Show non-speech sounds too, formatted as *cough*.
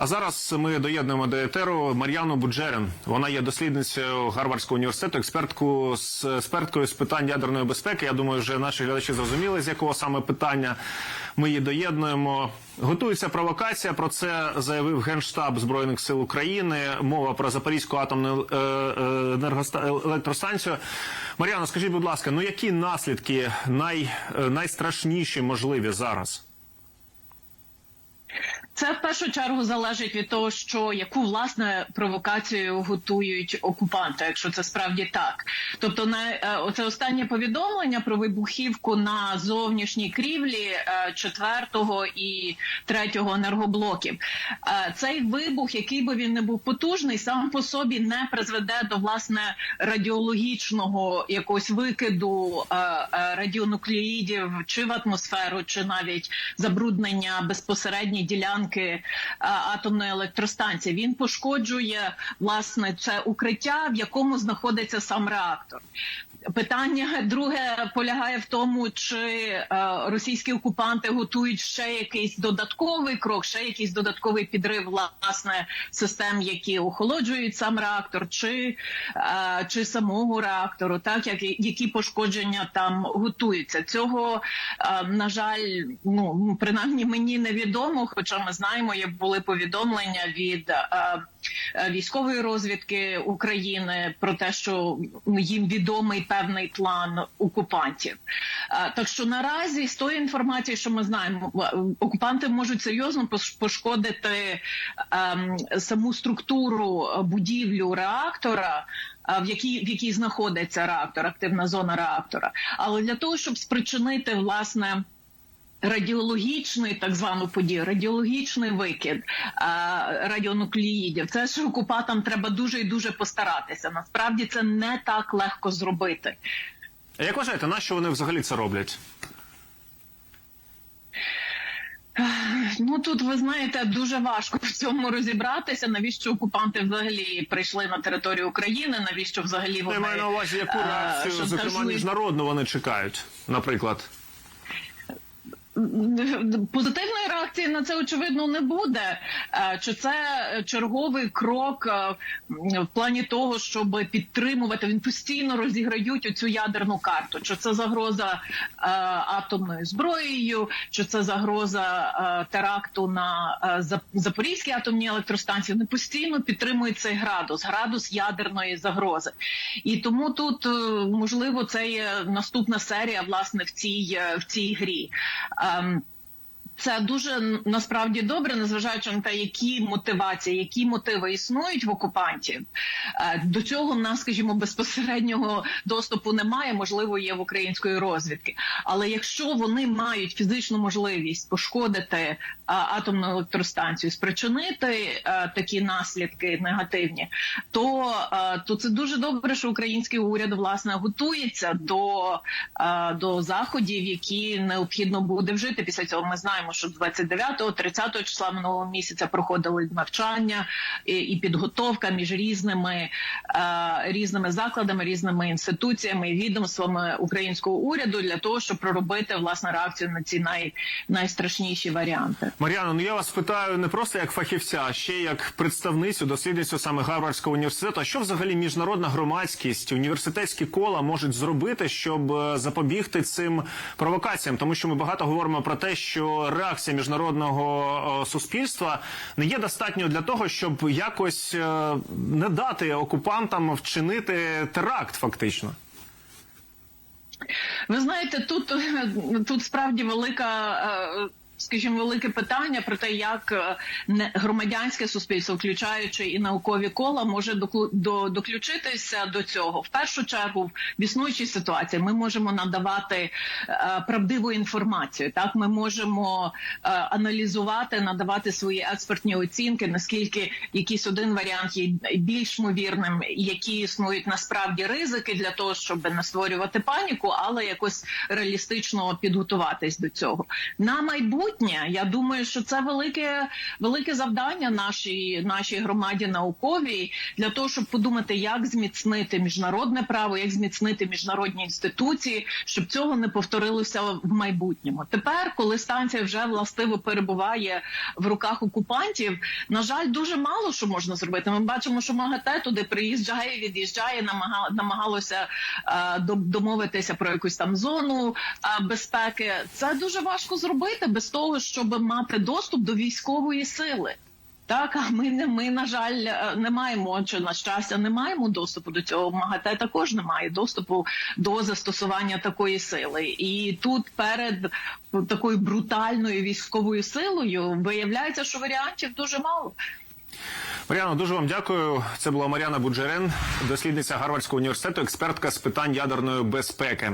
А зараз ми доєднуємо до етеру Мар'яну Буджерин. Вона є дослідницею Гарвардського університету, експерткою з експерткою з питань ядерної безпеки. Я думаю, вже наші глядачі зрозуміли, з якого саме питання ми її доєднуємо. Готується провокація. Про це заявив генштаб збройних сил України. Мова про Запорізьку атомну е, е, електростанцію. Мар'яно, скажіть, будь ласка, ну які наслідки най, е, найстрашніші можливі зараз? Це в першу чергу залежить від того, що яку власне провокацію готують окупанти, якщо це справді так. Тобто, на е, оце останнє повідомлення про вибухівку на зовнішній крівлі е, четвертого і третього енергоблоків. Е, Цей вибух, який би він не був потужний, сам по собі не призведе до власне радіологічного якогось викиду радіонуклеїдів чи в атмосферу, чи навіть забруднення безпосередньої ділянки е, атомної електростанції. Він пошкоджує власне це укриття, в якому знаходиться сам реактор. Питання друге полягає в тому, чи е, російські окупанти готують ще якийсь додатковий крок, ще якийсь додатковий підрив власне систем, які охолоджують сам реактор, чи, е, чи самого реактору, так як які пошкодження там готуються. Цього на жаль, ну принаймні мені невідомо, хоча ми знаємо, як були повідомлення від. Е, е, Військової розвідки України про те, що їм відомий певний план окупантів. Е, Так що наразі з тої інформації, що ми знаємо, окупанти можуть серйозно пош- пошкодити ем, саму структуру будівлю реактора. В якій в якій знаходиться реактор, активна зона реактора, але для того, щоб спричинити власне радіологічний так звану подію, радіологічний викид а, радіонуклеїдів. Це ж окупантам треба дуже і дуже постаратися. Насправді це не так легко зробити. А Як вважаєте, на що вони взагалі це роблять? Ну тут ви знаєте, дуже важко в цьому розібратися. Навіщо окупанти взагалі прийшли на територію України? Навіщо взагалі Я маю на увазі, яку е, реакцію, зокрема міжнародну, вони чекають, наприклад. Позитивної реакції на це очевидно не буде. Е, Чи це черговий крок е, в плані того, щоб підтримувати? Він постійно розіграють оцю ядерну карту. Чи це загроза е, атомною зброєю, чи це загроза теракту на Запорізькій атомній електростанції? Вони постійно підтримують цей градус, градус ядерної загрози. І тому тут можливо це є наступна серія власне в цій в цій грі. Um, Це дуже насправді добре, незважаючи на те, які мотивації, які мотиви існують в окупантів. Е, До цього нас, скажімо, безпосереднього доступу немає, можливо, є в української розвідки. Але якщо вони мають фізичну можливість пошкодити е, атомну електростанцію, спричинити е, такі наслідки негативні, то, то це дуже добре, що український уряд власне готується до, до заходів, які необхідно буде вжити. Після цього ми знаємо, що 29-30 числа минулого місяця проходили навчання і, і підготовка між різними, е, різними закладами, різними інституціями і відомствами українського уряду для того, щоб проробити власне реакцію на ці най, найстрашніші варіанти. Мар'яно, ну я вас питаю не просто як фахівця, а ще як представницю, дослідницю саме Гарвардського університету. А що взагалі міжнародна громадськість, університетські кола можуть зробити, щоб е, запобігти цим провокаціям? Тому що ми багато говоримо про те, що реакція міжнародного е, суспільства не є достатньо для того, щоб якось е, не дати окупантам вчинити теракт, фактично. Ви знаєте, тут, *laughs* тут справді велика. Скажімо, велике питання про те, як е, громадянське суспільство, включаючи і наукові кола, може доключитися до цього. В першу чергу, в існуючій ситуації, ми можемо надавати е, правдиву інформацію. Так, ми можемо е, аналізувати, надавати свої експертні оцінки, наскільки якийсь один варіант є більш ймовірним, які існують насправді ризики для того, щоб не створювати паніку, але якось реалістично підготуватись до цього. На майбутнє майбутнє. Я думаю, що це велике велике завдання нашій нашій громаді науковій для того, щоб подумати, як зміцнити міжнародне право, як зміцнити міжнародні інституції, щоб цього не повторилося в майбутньому. Тепер, коли станція вже властиво перебуває в руках окупантів, на жаль, дуже мало що можна зробити. Ми бачимо, що МАГАТЕ туди приїжджає, від'їжджає, намага- намагалося е, домовитися про якусь там зону е, безпеки. Це дуже важко зробити без того, щоб мати доступ до військової сили. Так, а ми не ми, на жаль, е, не маємо чи на щастя, не маємо доступу до цього. МАГАТЕ також не має доступу до застосування такої сили. І тут перед такою брутальною військовою силою виявляється, що варіантів дуже мало. Мар'яно, дуже вам дякую. Це була Мар'яна Буджерен, дослідниця Гарвардського університету, експертка з питань ядерної безпеки.